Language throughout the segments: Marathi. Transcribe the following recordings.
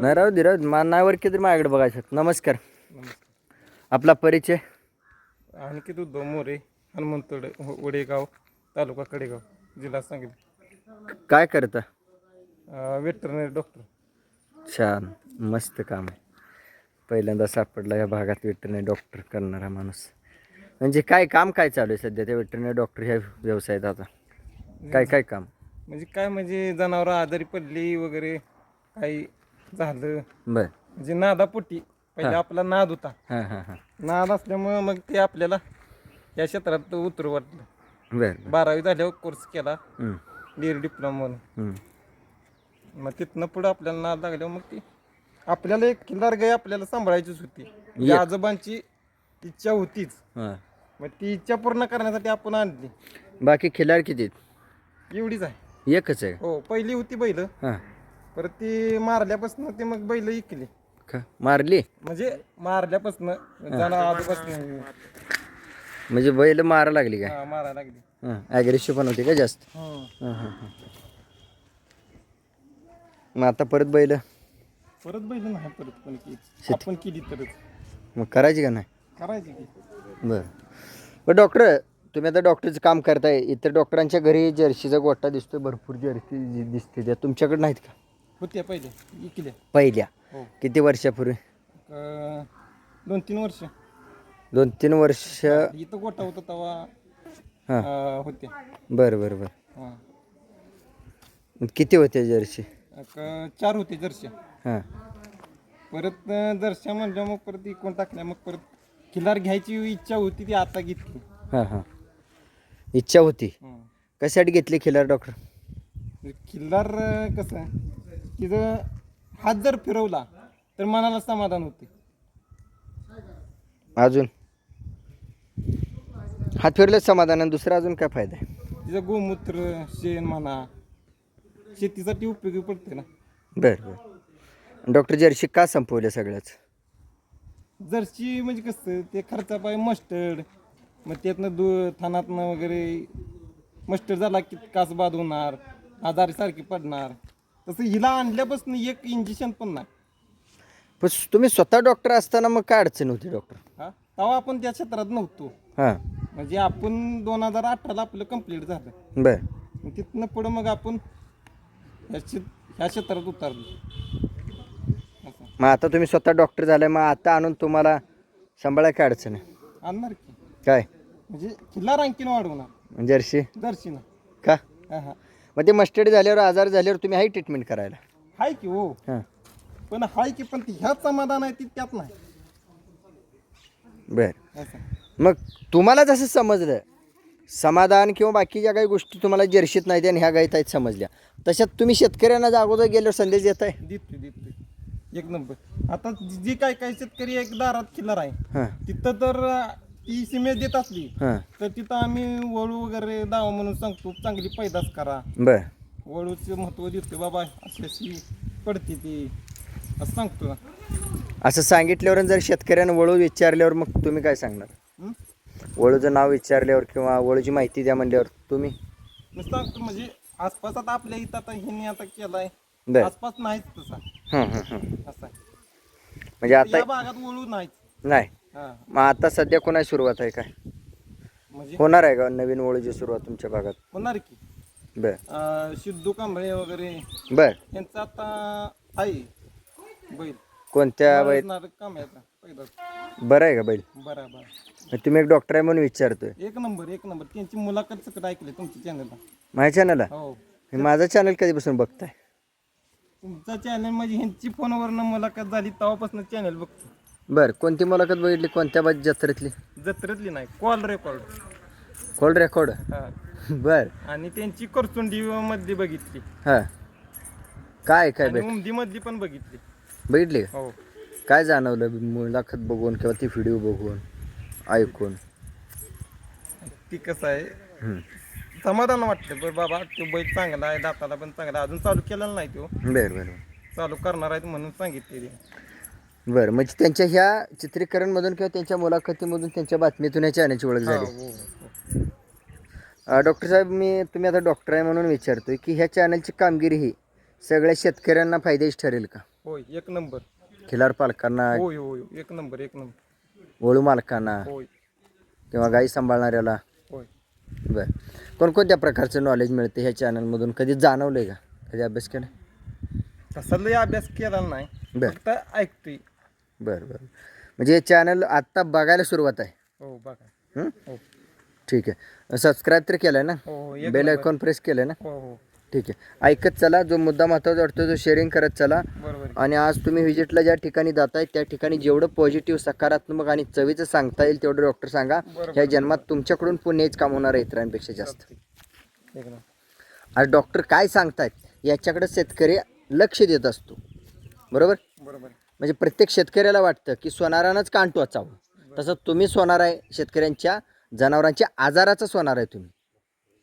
नाही राहू दे राहू दे. मा नाही वर तरी माझ्याकडे बघायचं नमस्कार. आपला परिचय? आणखी तू मोरे हनुमंत वडेगाव तालुका कडेगाव जिल्हा सांगली. काय करता? वेटरनरी डॉक्टर छान. मस्त काम आहे. पहिल्यांदा सापडला या भागात वेटरनरी डॉक्टर करणारा माणूस. म्हणजे काय काम काय चालू आहे सध्या त्या वेटरनरी डॉक्टर ह्या व्यवसायात आता? काय काय काम? म्हणजे काय म्हणजे जनावरं आजारी पडली वगैरे काही झालं. बर. म्हणजे नादापोटी. पहिले आपला नाद होता. हां हां हां. नाद असल्यामुळं मग ते आपल्याला या क्षेत्रात उतरू वाटलं. बर. बर बारावी झाल्यावर कोर्स केला. हम्म, डिअर डिप्लोमा म्हणून. हम्म. मग तिथनं पुढं आपल्याला नाद लागल्यावर मग ती आपल्याला एक किल्लार गाय आपल्याला सांभाळायचीच होती. म्हणजे आजोबांची इच्छा होतीच. हां. मग ती इच्छा पूर्ण करण्यासाठी आपण आणली. बाकी खिलार किती आहेत? एवढीच आहे. एकच आहे. हो पहिली होती बैल. हां. परत ती मारल्यापासून ती मग बैल इकली. का मारली? म्हणजे मारल्यापासून आजोबापासून म्हणजे बैल मारा लागली काय? हा, मारायला लागली. ॲग्रेसिव्ह पण होती का जास्त? हं. हां हां हां. मग आता परत बैल? परत बैल नाही परत पण की. आपण केली तरच. मग करायची का नाही? करायची की. बरं. बरं डॉक्टर तुम्ही आता डॉक्टरचं काम करताय इतर डॉक्टरांच्या घरी जर्सीचा गोटा दिसतोय भरपूर जर्सी दिसते त्या तुमच्याकडे नाहीत का? होत्या पहिले इकल्या. पहिल्या. हो. किती वर्षापूर्वी? अं, दोन तीन वर्ष. दोन तीन वर्ष. इथं गोठा होता तेव्हा हां. अं, होत्या. बरं बरं बरं. हां. किती होते जर्सी? एक, चार होते जर्शी हां. परत अं, जर्शा म्हणल्या मग परत इकून टाकल्या मग परत किल्लार घ्यायची इच्छा होती ती आता घेतली. हां हां. इच्छा होती. हं. कशासाठी घेतली खिलार डॉक्टर? किल्लार अं, कसं? तिथं हात जर फिरवला तर मनाला समाधान होते. अजून? हात फिरलं समाधान आणि दुसरा अजून काय फायदा आहे? तिचं गोमूत्र शेण म्हणा शेतीसाठी उपयोगी पडते ना. बरं बरं. डॉक्टर जर्सी का संपवलं सगळंच जर्सी म्हणजे कसं ते खर्चापाय मस्टर्ड मग त्यातनं दू थानातनं वगैरे मस्टर्ड झाला की कास बाद होणार आजारी सारखी पडणार. तसं हिला आणल्यापासून एक इंजेक्शन पण नाही. पण तुम्ही स्वतः डॉक्टर असताना मग काय अडचण होती डॉक्टर हा? तेव्हा आपण त्या क्षेत्रात नव्हतो. हां. म्हणजे आपण दोन हजार अठराला आपलं कंप्लीट झालं. बरं. मग तिथनं पुढं मग आपण ह्या ह्या क्षेत्रात उतरलो. असं. मग आता तुम्ही स्वतः डॉक्टर झालाय मग आता आणून तुम्हाला सांभाळाय काय अडचण आहे? आणणार की. काय? म्हणजे किल्ला आणखीन वाढवणार. जर्सी? दर्शिना का? हा हा. मग ते मस्टर्ड झाल्यावर आजार झाल्यावर तुम्ही हाय ट्रीटमेंट करायला. हाय की हो? हां. पण हाय की पण ती ह्यात समाधान आहे ती त्यात नाही. बरं. असं. मग तुम्हाला जसं समजलं समाधान किंवा बाकीच्या काही गोष्टी तुम्हाला जर्शीत नाहीत आणि ह्या गायत आहेत समजल्या तशात तुम्ही शेतकऱ्यांना जर अगोदर गेल्यावर संदेश देत आहे देतोय देतोय. एक नंबर. आता जी काय काय शेतकरी एक दारात किल्लार आहे हां. तिथं तर अं, ती सिमेंट देत असली हां. तर तिथं आम्ही वळू वगैरे दावा म्हणून सांगतो चांगली पैदास करा. बरं. वळूचं महत्त्व देतोय बाबा अशी अशी पडते ती. असं सांगतो ना. असं सांगितल्यावर जर शेतकऱ्यांना वळू विचारल्यावर मग तुम्ही काय सांगणार? हं? वळूचं नाव विचारल्यावर किंवा वळूची माहिती द्या म्हणल्यावर तुम्ही? सांगतो म्हणजे आसपास आता आपल्या इथं आता ह्यांनी आता केलाय. बरं. आसपास नाहीच तसा. हं, हं, हं. असं म्हणजे आता या भागात वळू नाहीच नाही. हा मग आता सध्या कोणाची सुरुवात आहे काय? म्हणजे? होणार आहे का नवीन वळूची सुरुवात तुमच्या भागात? होणार की. बर. अं, सिद्धू कांबळे वगैरे. बर. यांचं आता आहे बैल. कोणत्या नाटक काम आहे आता बरं आहे का बैल? बरं बरं मग तुम्ही एक डॉक्टर आहे म्हणून विचारतोय. एक नंबर एक नंबर. त्यांची मुलाखत सगळं ऐकले तुमच्या चॅनलला माझ्या चॅनलला हे. माझं चॅनल कधीपासून बघताय? तुमचा चॅनल म्हणजे ह्यांची फोनवरनं मुलाखत झाली तेव्हापासून चॅनल बघतो बर कोणती मुलाखत बघितली कोणत्या बाज जत्रेतली? जत्रेतली नाही कॉल रेकॉर्ड. Call record? बर. आणि त्यांची करचुंडी मधली बघितली. हां. काय काय आणि उमदी मधली पण बघितली. बघितली? का? हो. काय जाणवलं मुलाखत बघून किंवा ती व्हिडिओ बघून ऐकून? ती कसं आहे. समाधान वाटतं बरं बाबा तो बैल चांगला आहे दाताला पण चांगला आहे. अजून चालू केलेला नाही तो. बरं बरं बरं. चालू करणार आहेत म्हणून सांगितले बरं म्हणजे त्यांच्या ह्या चित्रीकरणमधून किंवा त्यांच्या मुलाखतीमधून त्यांच्या बातमीतून या चॅनलची ओळख झाली. हो, अं, डॉक्टर साहेब मी तुम्ही आता डॉक्टर आहे म्हणून विचारतोय की ह्या चॅनलची कामगिरी ही सगळ्या शेतकऱ्यांना फायदेशीर ठरेल का? होय एक नंबर. खिलार पालकांना होय होय एक नंबर एक नंबर. वळू मालकांना होय. किंवा गाई सांभाळणाऱ्याला? होय. बर. कोणकोणत्या प्रकारचं नॉलेज मिळते ह्या चॅनलमधून कधी जाणवलंय का? कधी अभ्यास केला? तसा लय अभ्यास केला नाही. बर. फक्त ऐकतोय. बरं बरं. म्हणजे हे चॅनल आत्ता बघायला सुरुवात आहे. हो बघा. हं? हो. ठीक आहे. सबस्क्राईब तर केलं ना? हो हो एक बेल नंबर. आयकॉन प्रेस केलं ना? हो हो. ठीक आहे. ऐकत चला जो मुद्दा महत्त्वाचा वाटतो तो शेअरिंग करत चला. बरोबर आहे. आणि आज तुम्ही व्हिजिटला ज्या ठिकाणी जाताय त्या ठिकाणी जेवढं पॉझिटिव्ह सकारात्मक आणि चवीचं सांगता येईल तेवढं डॉक्टर सांगा. बरोबर. ह्या जन्मात तुमच्याकडून पुण्यच काम होणार आहे इतरांपेक्षा जास्त. एक नंबर. आज डॉक्टर काय सांगतायत याच्याकडे शेतकरी लक्ष देत असतो. बरोबर? बरोबर आहे. म्हणजे प्रत्येक शेतकऱ्याला वाटतं की सोनारानंच कान टोचावं तसं तुम्ही सोनार आहे शेतकऱ्यांच्या जनावरांच्या आजाराचं सोनार आहे तुम्ही.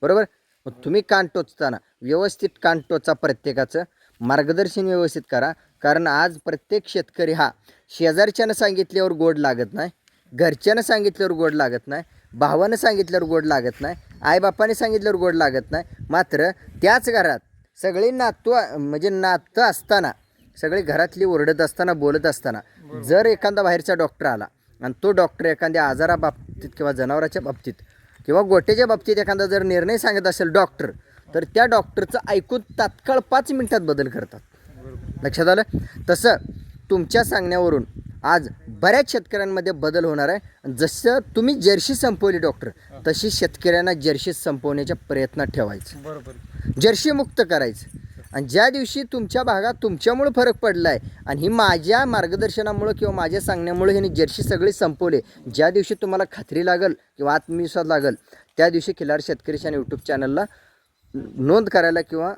बरोबर? मग तुम्ही कान टोचताना व्यवस्थित कान टोचा प्रत्येकाचं. मार्गदर्शन व्यवस्थित करा. कारण आज प्रत्येक शेतकरी हा शेजारच्यानं सांगितल्यावर गोड लागत नाही घरच्यानं सांगितल्यावर गोड लागत नाही भावानं सांगितल्यावर गोड लागत नाही आईबापाने सांगितल्यावर गोड लागत नाही. मात्र त्याच घरात सगळी नातू म्हणजे नातं असताना सगळी घरातली ओरडत असताना बोलत असताना जर एखादा बाहेरचा डॉक्टर आला आणि तो डॉक्टर एखाद्या आजाराबाबतीत किंवा जनावराच्या बाबतीत किंवा गोट्याच्या बाबतीत एखादा जर निर्णय सांगत असेल डॉक्टर तर त्या डॉक्टरचं ऐकून तात्काळ पाच मिनिटात बदल करतात. लक्षात आलं? तसं तुमच्या सांगण्यावरून आज बऱ्याच शेतकऱ्यांमध्ये बदल होणार आहे. जसं तुम्ही जर्सी संपवली डॉक्टर तशी शेतकऱ्यांना जर्सी संपवण्याच्या प्रयत्नात ठेवायचं. बरोबर. जर्सी मुक्त करायचं. आणि ज्या दिवशी तुमच्या भागात तुमच्यामुळे फरक पडला आहे आणि ही माझ्या मार्गदर्शनामुळं किंवा माझ्या सांगण्यामुळे ह्यांनी जर्सी सगळी संपवले ज्या दिवशी तुम्हाला खात्री लागल किंवा आत्मविश्वास लागल त्या दिवशी खिलार शेतकरी आणि यूट्यूब चॅनलला नोंद करायला किंवा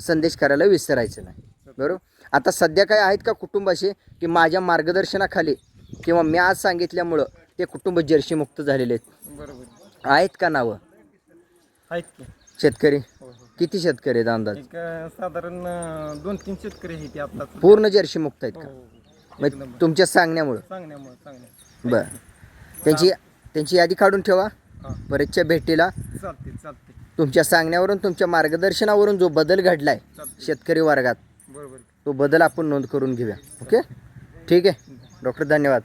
संदेश करायला विसरायचं नाही. बरोबर? आता सध्या काय आहेत का कुटुंब असे की माझ्या मार्गदर्शनाखाली किंवा मी आज सांगितल्यामुळं ते कुटुंब जर्शी मुक्त झालेले आहेत. आहेत का नावं? आहेत की. शेतकरी? किती शेतकरी आहेत अंदाज? एक अं, साधारण अं, दोन तीन शेतकरी आहेत आता पूर्ण जर्शी मुक्त आहेत हो का हो, हो. मग तुमच्या सांगण्यामुळं? सांगण्यामुळे सांगण्या बरं. त्यांची त्यांची यादी काढून ठेवा. हां. परतच्या भेटीला. चालते चालते तुमच्या सांगण्यावरून तुमच्या मार्गदर्शनावरून जो बदल घडलाय शेतकरी वर्गात बरोबर. तो बदल आपण नोंद करून घेऊया. ओके? ठीक आहे? डॉक्टर धन्यवाद.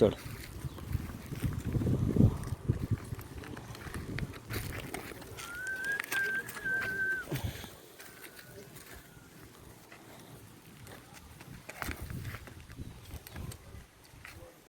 Sol.